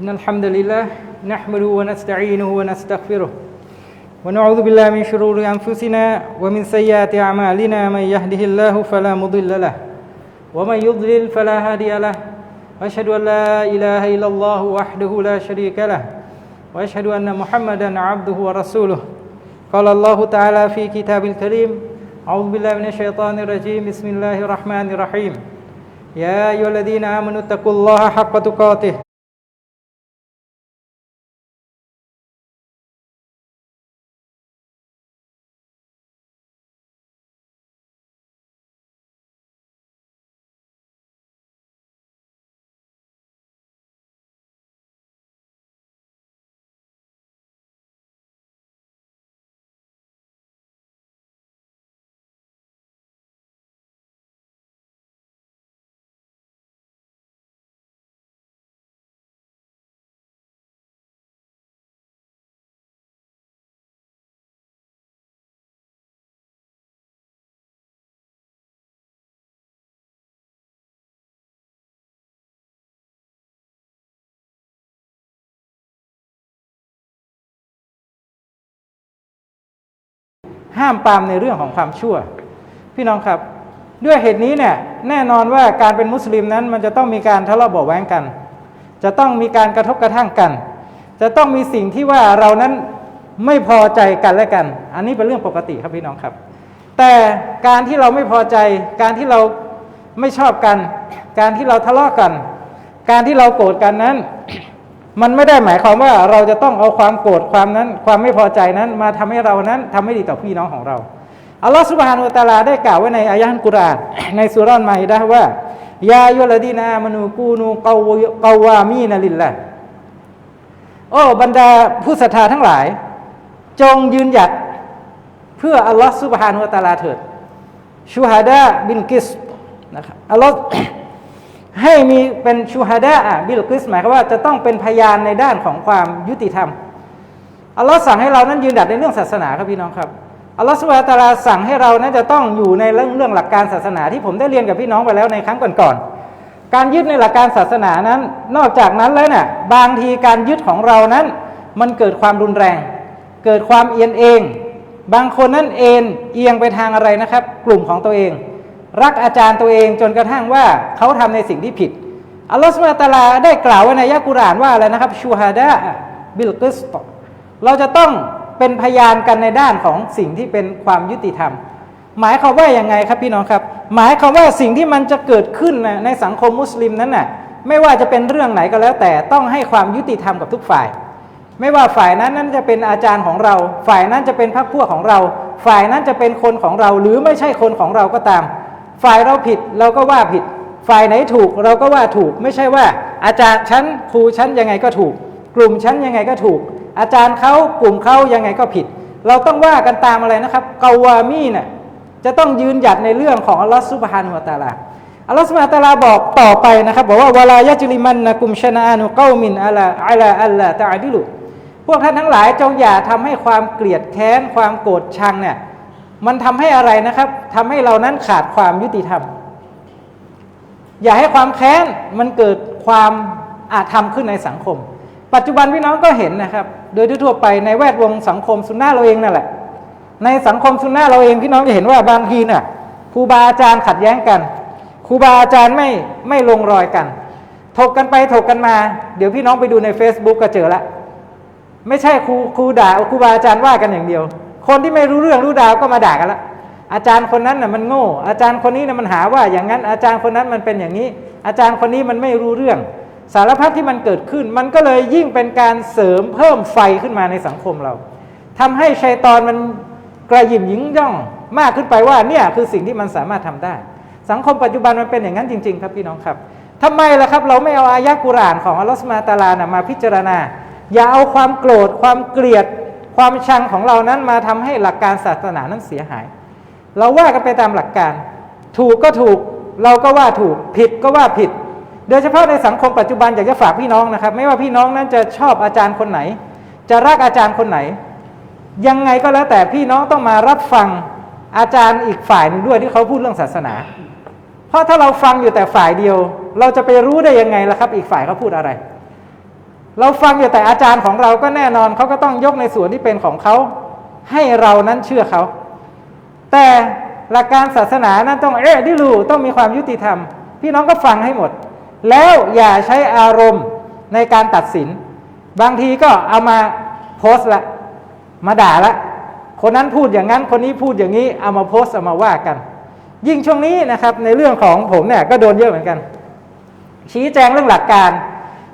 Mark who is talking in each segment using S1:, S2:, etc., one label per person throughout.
S1: إن الحمد لله نحمده ونستعينه ونستغفره ونعوذ بالله من شرور أنفسنا ومن سيئات أعمالنا من يهده الله فلا مضل له ومن يضلل فلا هادي له وأشهد أن لا إله إلا الله وحده لا شريك له وأشهد أن محمدا عبده ورسوله قال الله تعالى في كتاب الكريم أعوذ بالله من الشيطان الرجيم بسم الله الرحمن الرحيم يا أيها الذين آمنوا اتقوا الله حق تقاته ห้ามปรามในเรื่องของความชั่ว พี่น้องครับ ด้วยเหตุนี้เนี่ยแน่นอนว่าการเป็นมุสลิมนั้น มันจะต้องมีการทะเลาะเบาแว้งกัน จะต้องมีการกระทบกระทั่งกัน จะต้องมีสิ่งที่ว่าเรานั้นไม่พอใจกันและกัน อันนี้เป็นเรื่องปกติครับพี่น้องครับ แต่การที่เราไม่พอใจ การที่เราไม่ชอบกัน การที่เราทะเลาะกัน การที่เราโกรธกันนั้น มันไม่ได้หมายความว่าเราจะต้องเอาความโกรธความนั้น ความไม่พอใจนั้นมาทำให้เรานั้นทำไม่ดีต่อพี่น้องของเราอัลลอฮฺสุบฮานุวตะอาลาได้กล่าวไว้ในอายะห์อัลกุรอานในสุรอนมาอิดะว่ายายุลดีนามนูกูนูกาวามีนลิลละโอ้บรรดาผู้ศรัทธาทั้งหลาย จงยืนหยัดเพื่ออัลลอฮฺสุบฮานุวตะอาลาเถิดชูฮาดาบินกิสนะครับอัลลอฮ์ ให้มีเป็นชูฮาดะบิลกิสหมายความว่าจะต้องเป็นพยานในด้านของความยุติธรรมอัลลอฮ์สั่งให้เรานั้นยืนหยัดในเรื่องศาสนาครับพี่น้องครับอัลลอฮ์สุบฮานตะอาลาสั่งให้เรานั้นจะต้องอยู่ในเรื่องเรื่องหลักการศาสนาที่ผมได้เรียนกับพี่น้องไปแล้วในครั้งก่อนๆการยึดในหลักการศาสนานั้น นอกจากนั้นแล้วเนี่ยบางทีการยึดของเรานั้น มันเกิดความรุนแรง เกิดความเอียงเอง บางคนนั้นเอ็นเอียงไปทางอะไรนะครับ กลุ่มของตัวเอง รักอาจารย์ตัวเองจนกระทั่งว่าเขาทำในสิ่งที่ผิด อัลลอฮฺสุบะตาลาได้กล่าวไว้ในอักุรานว่าอะไรนะครับชูฮาดะบิลกิสตเราจะต้องเป็นพยานกันในด้านของสิ่งที่เป็นความยุติธรรม หมายความว่าอย่างไงครับพี่น้องครับ หมายความว่าสิ่งที่มันจะเกิดขึ้นนะในสังคมมุสลิมนั้นน่ะไม่ว่าจะเป็นเรื่องไหนก็แล้วแต่ต้องให้ความยุติธรรมกับทุกฝ่าย ไม่ว่าฝ่ายนั้นนั้นจะเป็นอาจารย์ของเรา ฝ่ายนั้นจะเป็นพรรคพวกของเรา ฝ่ายนั้นจะเป็นคนของเรา หรือไม่ใช่คนของเราก็ตาม ฝ่ายเราผิดเราก็ว่าผิด ฝ่ายไหนถูกเราก็ว่าถูก ไม่ใช่ว่า อาจารย์ชั้นครูชั้นยังไงก็ถูก กลุ่มชั้นยังไงก็ถูก อาจารย์เขากลุ่มเขายังไงก็ผิด เราต้องว่ากันตามอะไรนะครับกาวามีเนี่ยจะต้องยืนหยัดในเรื่องของอัลลอฮฺซุบฮานุวะตะอาลาอัลลอฮฺสุบฮานะฮูวะตะอาลาบอกต่อไปนะครับบอกว่าวลายะจลิมันนะกุมชนะอานุเกามินอัลาอัลาอัลลาตะอาดิลุพวกท่านทั้งหลายจงอย่าทำให้ความเกลียดแค้นความโกรธชังเนี่ย มันทำให้อะไรนะครับทำให้เรานั้นขาดความยุติธรรม อย่าให้ความแค้นมันเกิดความอาธรรมขึ้นในสังคม ปัจจุบันพี่น้องก็เห็นนะครับ โดยทั่วไปในแวดวงสังคมสุนนะเราเองนั่นแหละ ในสังคมสุนนะเราเองพี่น้องจะเห็นว่าบางทีเนี่ยครูบาอาจารย์ขัดแย้งกันครูบาอาจารย์ไม่ไม่ลงรอยกัน ถกกันไปถกกันมา เดี๋ยวพี่น้องไปดูใน Facebook ก็เจอละไม่ใช่ครูครูด่าครูบาอาจารย์ว่ากันอย่างเดียว คนที่ไม่รู้เรื่องรู้ดาวก็มาด่ากันละอาจารย์คนนั้นน่ะมันโง่ อาจารย์คนนี้น่ะมันหาว่าอย่างนั้น อาจารย์คนนั้นมันเป็นอย่างนี้ อาจารย์คนนี้มันไม่รู้เรื่อง สารพัดที่มันเกิดขึ้น มันก็เลยยิ่งเป็นการเสริมเพิ่มไฟขึ้นมาในสังคมเราทำให้ชัยตอนมันกระหยิมยิงย่องมากขึ้นไปว่าเนี่ยคือสิ่งที่มันสามารถทำได้ สังคมปัจจุบันมันเป็นอย่างนั้นจริง ๆ ครับพี่น้องครับทำไมล่ะครับเราไม่เอาอายะกุรานของอัลลอฮฺสุบฮาตาลานะมาพิจารณา อย่าเอาความโกรธความเกลียด ความชังของเรานั้นมาทำให้หลักการศาสนานั้นเสียหาย เราว่ากันไปตามหลักการ ถูกก็ถูกเราก็ว่าถูกผิดก็ว่าผิด โดยเฉพาะในสังคมปัจจุบันอยากจะฝากพี่น้องนะครับ ไม่ว่าพี่น้องนั้นจะชอบอาจารย์คนไหน จะรักอาจารย์คนไหน ยังไงก็แล้วแต่พี่น้องต้องมารับฟังอาจารย์อีกฝ่ายนึงด้วยที่เขาพูดเรื่องศาสนา เพราะถ้าเราฟังอยู่แต่ฝ่ายเดียว เราจะไปรู้ได้ยังไงล่ะครับ อีกฝ่ายเขาพูดอะไร เราฟังอยู่แต่อาจารย์ของเราก็แน่นอนเขาก็ต้องยกในส่วนที่เป็นของเขาให้เรานั้นเชื่อเขาแต่หลักการศาสนานั้นต้องเอ๊ะดิลูต้องมีความยุติธรรม พี่น้องก็ฟังให้หมด แล้วอย่าใช้อารมณ์ในการตัดสิน บางทีก็เอามาโพสต์ละมาด่าละ คนนั้นพูดอย่างนั้นคนนี้พูดอย่างนี้เอามาโพสต์เอามาว่ากัน ยิ่งช่วงนี้นะครับในเรื่องของผมเนี่ยก็โดนเยอะเหมือนกัน ชี้แจงเรื่องหลักการ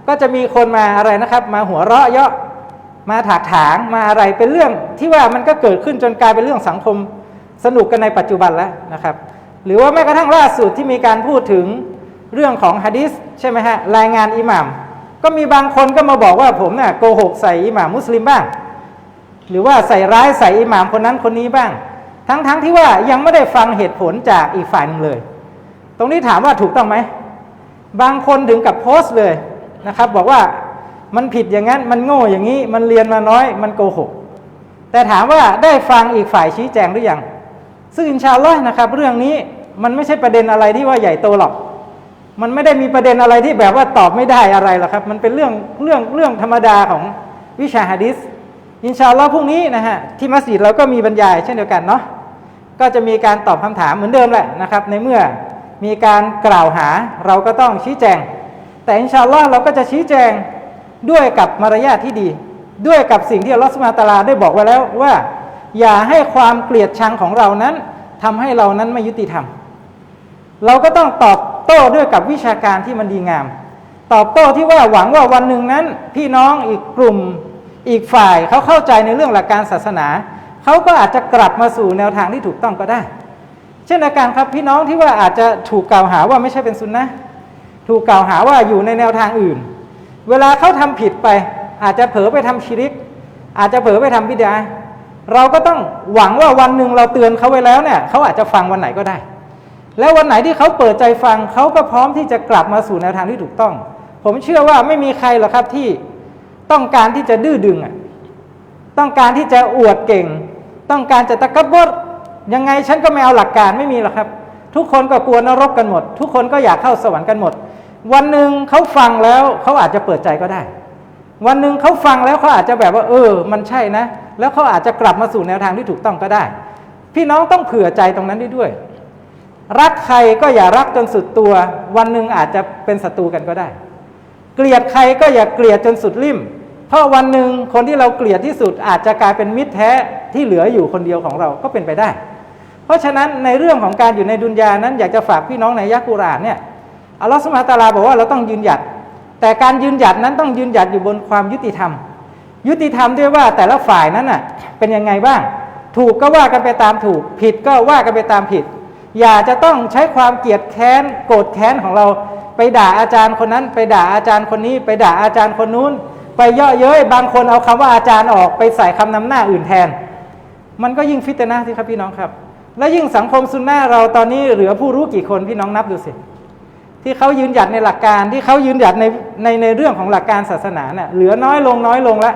S1: ก็จะมีคนมาอะไรนะครับ มาหัวเราะเยาะมาถากถางมาอะไรเป็นเรื่องที่ว่ามันก็เกิดขึ้นจนกลายเป็นเรื่องสังคมสนุกกันในปัจจุบันแล้วนะครับ หรือว่าแม้กระทั่งล่าสุดที่มีการพูดถึงเรื่องของฮะดิษใช่ไหมฮะรายงานอิหม่ามก็มีบางคนก็มาบอกว่าผมเนี่ยโกหกใส่อิหม่ามมุสลิมบ้าง หรือว่าใส่ร้ายใส่อิหม่ามคนนั้นคนนี้บ้าง ทั้งๆทที่ว่ายังไม่ได้ฟังเหตุผลจากอีกฝ่ายหนึ่งเลย ตรงนี้ถามว่าถูกต้องไหมบางคนถึงกับโพสต์เลย นะครับ บอกว่ามันผิดอย่างนั้นมันโง่อย่างนี้มันเรียนมาน้อย มันโกหก แต่ถามว่าได้ฟังอีกฝ่ายชี้แจงหรือยัง ซึ่งอินชาอัลลอฮ์นะครับ เรื่องนี้มันไม่ใช่ประเด็นอะไรที่ว่าใหญ่โตหรอก มันไม่ได้มีประเด็นอะไรที่แบบว่าตอบไม่ได้อะไรหรอกครับ มันเป็นเรื่องเรื่องเรื่องธรรมดาของวิชาฮะดิษอินชาอัลลอฮ์พรุ่งนี้นะฮะที่มัสยิดเราก็มีบรรยายเช่นเดียวกันเนาะก็จะมีการตอบคำถามเหมือนเดิมแหละนะครับ ในเมื่อมีการกล่าวหาเราก็ต้องชี้แจง แต่อินชาอัลลอฮ์เราก็จะชี้แจงด้วยกับมารยาทที่ดี ด้วยกับสิ่งที่อัลลอฮ์สุบฮาตาลาได้บอกไว้แล้วว่า อย่าให้ความเกลียดชังของเรานั้นทำให้เรานั้นไม่ยุติธรรม เราก็ต้องตอบโต้ด้วยกับวิชาการที่มันดีงาม ตอบโต้ที่ว่าหวังว่าวันหนึ่งนั้น พี่น้องอีกกลุ่มอีกฝ่ายเขาเข้าใจในเรื่องหลักการศาสนาเขาก็อาจจะกลับมาสู่แนวทางที่ถูกต้องก็ได้ เช่นเดียวกันครับพี่น้องที่ว่าอาจจะถูกกล่าวหาว่าไม่ใช่เป็นซุนนะ ถูกกล่าวหาว่าอยู่ในแนวทางอื่น เวลาเขาทำผิดไป อาจจะเผลอไปทำชิริก อาจจะเผลอไปทำบิดา เราก็ต้องหวังว่าวันหนึ่งเราเตือนเขาไว้แล้วเนี่ยเขาอาจจะฟังวันไหนก็ได้ แล้ววันไหนที่เขาเปิดใจฟังเขาก็พร้อมที่จะกลับมาสู่แนวทางที่ถูกต้อง ผมเชื่อว่าไม่มีใครหรอกครับที่ต้องการที่จะดื้อดึงอะต้องการที่จะอวดเก่ง ต้องการจะตะกบดยังไงฉันก็ไม่เอาหลักการไม่มีหรอกครับ ทุกคนก็กลัวนรกกันหมด ทุกคนก็อยากเข้าสวรรค์กันหมด วันหนึ่งเขาฟังแล้วเขาอาจจะเปิดใจก็ได้ วันหนึ่งเขาฟังแล้วเขาอาจจะแบบว่า เออ มันใช่นะ แล้วเขาอาจจะกลับมาสู่แนวทางที่ถูกต้องก็ได้ พี่น้องต้องเผื่อใจตรงนั้นด้วย รักใครก็อย่ารักจนสุดตัว วันหนึ่งอาจจะเป็นศัตรูกันก็ได้ เกลียดใครก็อย่าเกลียดจนสุดริมเพราะวันหนึ่งคนที่เราเกลียดที่สุดอาจจะกลายเป็นมิตรแท้ที่เหลืออยู่คนเดียวของเราก็เป็นไปได้ เพราะฉะนั้นในเรื่องของการอยู่ในดุนยานั้นอยากจะฝากพี่น้องในยักกุรานเนี่ย อัลลอฮฺสุบฮานตาลาบอกว่าเราต้องยืนหยัด แต่การยืนหยัดนั้นต้องยืนหยัดอยู่บนความยุติธรรม ยุติธรรมด้วยว่าแต่ละฝ่ายนั้นน่ะเป็นยังไงบ้าง ถูกก็ว่ากันไปตามถูก ผิดก็ว่ากันไปตามผิด อย่าจะต้องใช้ความเกลียดแค้นโกรธแค้นของเราไปด่าอาจารย์คนนั้น ไปด่าอาจารย์คนนี้ ไปด่าอาจารย์คนนู้น ไปเยาะเย้ยบางคนเอาคำว่าอาจารย์ออกไปใส่คำนำหน้าอื่นแทน มันก็ยิ่งฟิตนะสิครับพี่น้องครับ และยิ่งสังคมซุนนะเราตอนนี้เหลือผู้รู้กี่คนพี่น้องนับดูสิ ที่เขายืนหยัดในหลักการที่เขายืนหยัดในในในเรื่องของหลักการศาสนาเน่ะเหลือน้อยลงน้อยลงแล้ว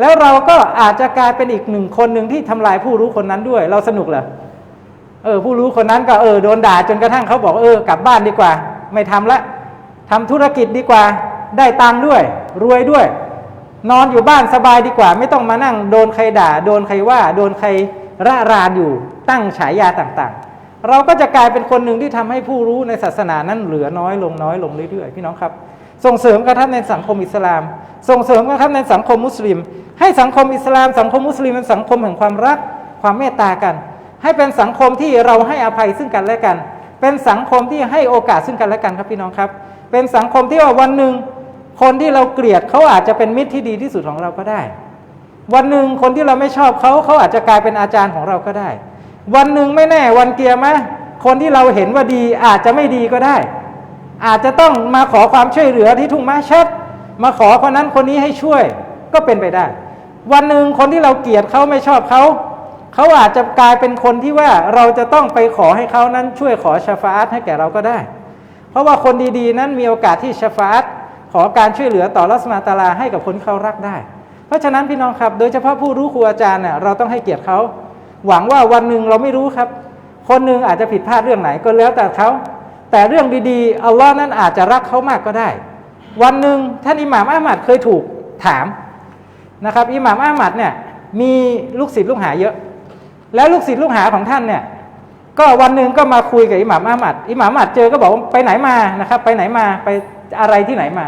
S1: แล้วเราก็อาจจะกลายเป็นอีกหนึ่งคนหนึ่งที่ทำลายผู้รู้คนนั้นด้วย เราสนุกเหรอเออ ผู้รู้คนนั้นก็เออโดนด่าจนกระทั่งเขาบอกเออกลับบ้านดีกว่า ไม่ทำละทำธุรกิจดีกว่า ได้ตังค์ด้วย รวยด้วย นอนอยู่บ้านสบายดีกว่า ไม่ต้องมานั่ง โดนใครด่า โดนใครว่า โดนใครระรานอยู่ตั้งฉายาต่างๆ เราก็จะกลายเป็นคนหนึ่งที่ทำให้ผู้รู้ในศาสนานั้นเหลือน้อยลงน้อยลงเรื่อยๆ พี่น้องครับ ส่งเสริมกันครับในสังคมอิสลาม ส่งเสริมกันครับในสังคมมุสลิม ให้สังคมอิสลาม สังคมมุสลิมเป็นสังคมแห่งความรักความเมตตากัน ให้เป็นสังคมที่เราให้อภัยซึ่งกันและกัน เป็นสังคมที่ให้โอกาสซึ่งกันและกันครับพี่น้องครับ เป็นสังคมที่ว่าวันหนึ่งคนที่เราเกลียดเขาอาจจะเป็นมิตรที่ดีที่สุดของเราก็ได้ วันหนึ่งคนที่เราไม่ชอบเขาเขาอาจจะกลายเป็นอาจารย์ของเราก็ได้ วันหนึ่งไม่แน่วันเกียร์มะคนที่เราเห็นว่าดีอาจจะไม่ดีก็ได้ อาจจะต้องมาขอความช่วยเหลือที่ทุ่งม้าชัด มาขอคนนั้นคนนี้ให้ช่วยก็เป็นไปได้ วันหนึ่งคนที่เราเกลียดเขาไม่ชอบเขาเขาอาจจะกลายเป็นคนที่ว่าเราจะต้องไปขอให้เขานั้นช่วยขอชาฟาตให้แก่เราก็ได้ เพราะว่าคนดีๆ นั้นมีโอกาสที่ชาฟาตขอการช่วยเหลือต่อรัสมาตาลาให้กับคนเขารักได้ เพราะฉะนั้นพี่น้องครับ โดยเฉพาะผู้รู้ครูอาจารย์เนี่ยเราต้องให้เกียรติเขา หวังว่าวันหนึ่งเราไม่รู้ครับ คนหนึ่งอาจจะผิดพลาดเรื่องไหนก็แล้วแต่เขาแต่เรื่องดีๆอัลลอฮ์นั้นอาจจะรักเขามากก็ได้ วันหนึ่งท่านอิหม่ามอามัดเคยถูกถามนะครับอิหม่ามอามัดเนี่ยมีลูกศิษย์ลูกหาเยอะ แล้วลูกศิษย์ลูกหาของท่านเนี่ยก็วันหนึ่งก็มาคุยกับอิหม่ามอามัดอิหม่ามอามัดเจอก็บอกไปไหนมานะครับ ไปไหนมาไปอะไรที่ไหนมา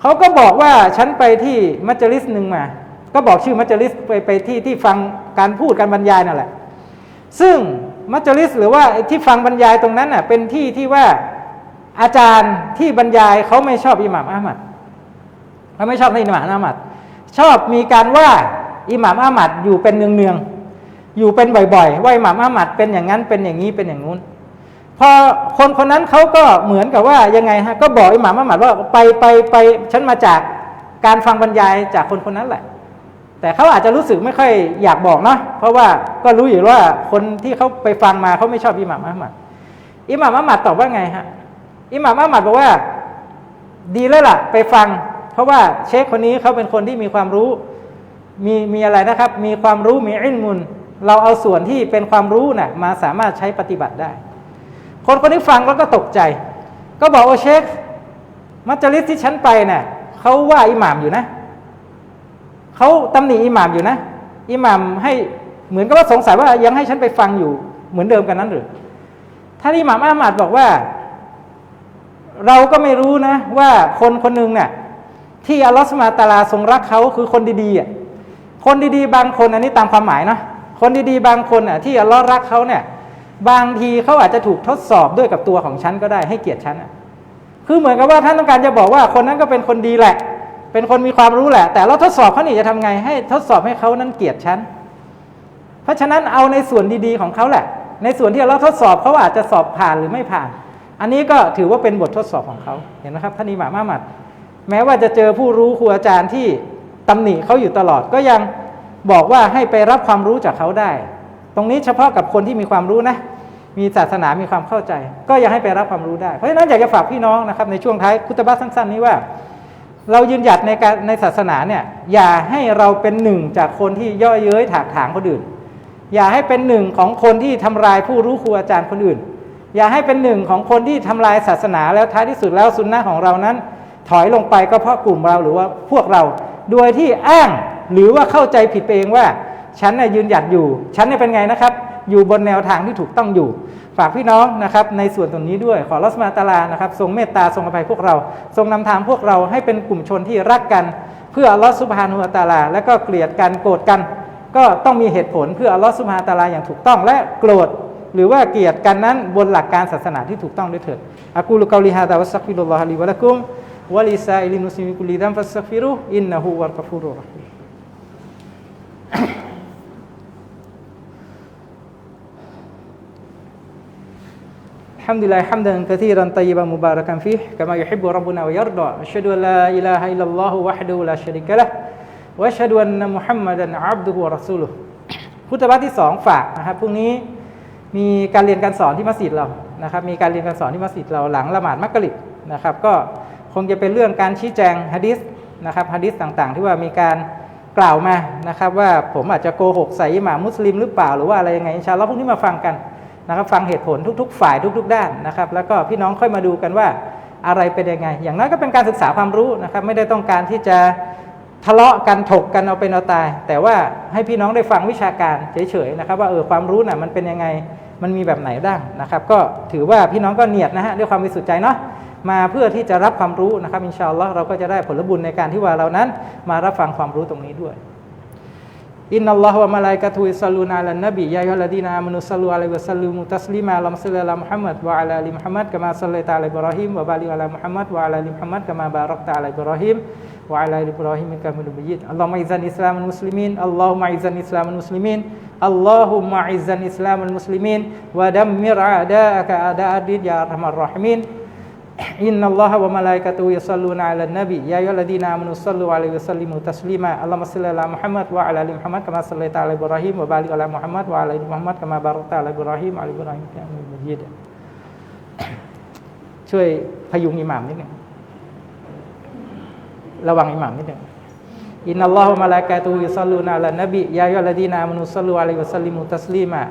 S1: เขาก็บอกว่าฉันไปที่มัจลิสหนึ่งมา ก็บอกชื่อมัจลิสไปไปที่ที่ฟัง การพูดการบรรยายนั่นแหละ ซึ่งมัจลิสหรือว่าที่ฟังบรรยายตรงนั้นน่ะเป็นที่ที่ว่าอาจารย์ที่บรรยายเขาไม่ชอบอิหม่ามอามัดเขาไม่ชอบในอิหม่ามอามัดชอบมีการว่าอิหม่ามอามัดอยู่เป็นเนืองๆอยู่เป็นบ่อยๆ ว่าอิหม่ามอามัดเป็นอย่างนั้นเป็นอย่างนี้เป็นอย่างนู้นพอคนคนนั้นเขาก็เหมือนกับว่ายังไงฮะก็บอกอิหม่ามอามัดว่าไปไปไปฉันมาจากการฟังบรรยายจากคนคนนั้นแหละ แต่เขาอาจจะรู้สึกไม่ค่อยอยากบอกเนาะเพราะว่าก็รู้อยู่ว่าคนที่เขาไปฟังมาเขาไม่ชอบอิหม่ามอาหมัดอิหม่ามอาหมัดตอบว่าไงฮะอิหม่ามอาหมัดบอกว่า ดีแล้วล่ะ ไปฟัง เพราะว่าเชคคนนี้เขาเป็นคนที่มีความรู้มีมีอะไรนะครับ มีความรู้มีอินมุนเราเอาส่วนที่เป็นความรู้น่ะมาสามารถใช้ปฏิบัติได้ คนคนนี้ฟังแล้วก็ตกใจ ก็บอกโอเชคมัจลิสที่ฉันไปเน่ะเขาว่าอิหม่ามอยู่นะ เขาตำหนิอิหม่ามอยู่นะอิหม่ามให้เหมือนกับว่าสงสัยว่ายังให้ฉันไปฟังอยู่เหมือนเดิมกันนั้นหรือท่านอิหม่ามอามัดบอกว่า เราก็ไม่รู้นะ ว่าคนคนหนึ่งเนี่ยที่อัลลอฮฺสุบฮาตาลาทรงรักเขาคือคนดีๆคนดีๆ บางคนอันนี้ตามความหมายเนาะคนดีๆ บางคนอะที่อัลลอฮ์รักเขาเนี่ย บางทีเขาอาจจะถูกทดสอบด้วยกับตัวของฉันก็ได้ให้เกียรติฉันอะคือเหมือนกับว่าท่านต้องการจะบอกว่าคนนั้นก็เป็นคนดีแหละ เป็นคนมีความรู้แหละ แต่เราทดสอบเขานี่จะทำไงให้ทดสอบให้เขานั้นเกลียดฉัน เพราะฉะนั้นเอาในส่วนดีๆของเขาแหละ ในส่วนที่เราทดสอบเขาอาจจะสอบผ่านหรือไม่ผ่าน อันนี้ก็ถือว่าเป็นบททดสอบของเขาเห็นไหมครับท่านอิหม่ามอาหมัด แม้ว่าจะเจอผู้รู้ครูอาจารย์ที่ตำหนิเขาอยู่ตลอดก็ยังบอกว่าให้ไปรับความรู้จากเขาได้ ตรงนี้เฉพาะกับคนที่มีความรู้นะ มีศาสนามีความเข้าใจ ก็ยังให้ไปรับความรู้ได้ เพราะฉะนั้นอยากจะฝากพี่น้องนะครับในช่วงท้ายคุตบัตสั้น ๆ นี้ว่า เรายืนหยัดในการในศาสนาเนี่ยอย่าให้เราเป็นหนึ่งจากคนที่ย่อเย้ยถากถางคนอื่น อย่าให้เป็นหนึ่งของคนที่ทำลายผู้รู้ครูอาจารย์คนอื่น อย่าให้เป็นหนึ่งของคนที่ทำลายศาสนาแล้วท้ายที่สุดแล้วสุนนะของเรานั้น ถอยลงไปก็เพราะกลุ่มเราหรือว่าพวกเราโดยที่อ้างหรือว่าเข้าใจผิดไปเองว่า ฉันน่ะยืนหยัดอยู่ ฉันเนี่ยเป็นไงนะครับ อยู่บนแนวทางที่ถูกต้องอยู่ ฝากพี่น้องนะครับในส่วนตรงนี้ด้วยขอรัสมาตาลานะครับทรงเมตตาทรงอภัยพวกเรา ทรงนำทางพวกเราให้เป็นกลุ่มชนที่รักกัน เพื่ออัลลอฮฺสุบฮานุวะตะอาลา และก็เกลียดกันโกรธกัน ก็ต้องมีเหตุผลเพื่ออัลลอฮฺสุบฮานะฮูวะตะอาลาอย่างถูกต้องและโกรธหรือว่าเกลียดกันนั้นบนหลักการศาสนาที่ถูกต้องด้วยเถิดอากูลุกาลิฮะดาวัสักฟิรุลลอฮะลีวะละกุมวะลิซาอิลิมุสลิมิกุลิดัมฟัสักฟิรุอินนะฮูวัลกะฟูรุระฮีม الحمد لله حمدا كثيرا طيبا مباركا فيه كما يحب ربنا ويرضى أشهد أن لا إله إلا الله وحده لا شريك له وأشهد أن محمدا عبده ورسوله พุทธบัตรที่สองฝากนะครับพรุ่งนี้มีการเรียนการสอนที่มัสยิดเรานะครับมีการเรียนการสอนที่มัสยิดเราหลังละหมาดมักกะริบนะครับก็คงจะเป็นเรื่องการชี้แจงฮะดิษนะครับฮะดิษต่างๆ ที่ว่ามีการกล่าวมานะครับว่าผมอาจจะโกหกใส่หมามุสลิมหรือเปล่าหรือว่าอะไรยังไงอินชาอัลลอฮ์พรุ่งนี้มาฟังกัน นะครับฟังเหตุผลทุก ๆ ฝ่ายทุก ๆ ด้านนะครับ แล้วก็พี่น้องค่อยมาดูกันว่าอะไรเป็นยังไง อย่างน้อยก็เป็นการศึกษาความรู้นะครับ ไม่ได้ต้องการที่จะทะเลาะกันถกกันเอาเป็นเอาตาย แต่ว่าให้พี่น้องได้ฟังวิชาการเฉยๆนะครับ ว่าเออความรู้น่ะมันเป็นยังไงมันมีแบบไหนบ้างนะครับ ก็ถือว่าพี่น้องก็เนียดนะฮะด้วยความบริสุทธิ์ใจเนาะมาเพื่อที่จะรับความรู้นะครับอินชาอัลลอฮ์เราก็จะได้ผลบุญในการที่ว่าเรานั้น มารับฟังความรู้ตรงนี้ด้วย อินนัลลอฮฺวะมะลาอิกะตุฮ์ยุศ็อลลูนอะลันนบียาอัยยุฮัลลดีนอามานุศ็อลลูอะลัยฮิวะซัลลิมุตัสลีม าอัลลัมศ็อลลิอะลามุฮัมมัดวะอะลาอาลิมุฮัมมัดกะมาศ็อลลัยตะอะลาอิบรอฮีมวะบาริกอะลามุฮัมมัดวะอะลาอาลิมุฮัมมัดกะมาบารักตะอะลาอิบรอฮีมวะอะลาอาลิอิบรอฮีมอินกะมิลุมัยยิดอัลลอฮุมะอิซซันอิสลามัลมุสลิมีนอัลลอฮุมะอิซซันอิสลามัลมุสลิมีนอัลลอฮุมะอิซซันอิสลามัลมุสลิมีนวะดัมมิรอะดาอะกะอะดาอัดดินยาอัรฮัมอัรรอฮีมีน อินนัลลอฮะวะมะลาอิกะตุฮ์ยุศ็อลลูนอะลันนบียาอัยยุฮัลลดีนอามานุศ็อลลูอะลัยฮิวะซัลลิมุตัสลีมาอัลลอฮุมะศ็อลลิอะลามุฮัมมัดวะอะลาอาลิมุฮัมมัดกะมาศ็อลลัยตะอะลาอิบรอฮีมวะบาริกอะลามุฮัมมัดวะอะลาอาลิมุฮัมมัดกะมาบารักตะอะลาอิบรอฮีมวะอะลาอิบรอฮีมอินกะมิลมัยยิดช่วยพยุงอิหม่ามนิดหนึงระวังอิหม่ามนิดหนึงอินนัลลอฮะวะมะลาอิกะตุฮ์ยุศ็อลลูนอะลันนบียาอัยยุฮัลลดีนอามานุศ็อลลูอะลัยฮิวะซัลลิมุตัสลีมา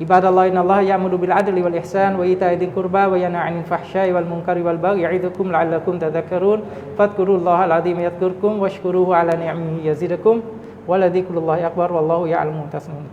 S1: عباد الله إن الله يأمر بالعدل والإحسان وإيتاء ذي القربى وينهى عن الفحشاء والمنكر والبغي يعظكم لعلكم تذكرون فاذكروا الله العظيم يذكركم واشكروه على نعمه يزدكم ولذكر الله أكبر والله يعلم تصنعون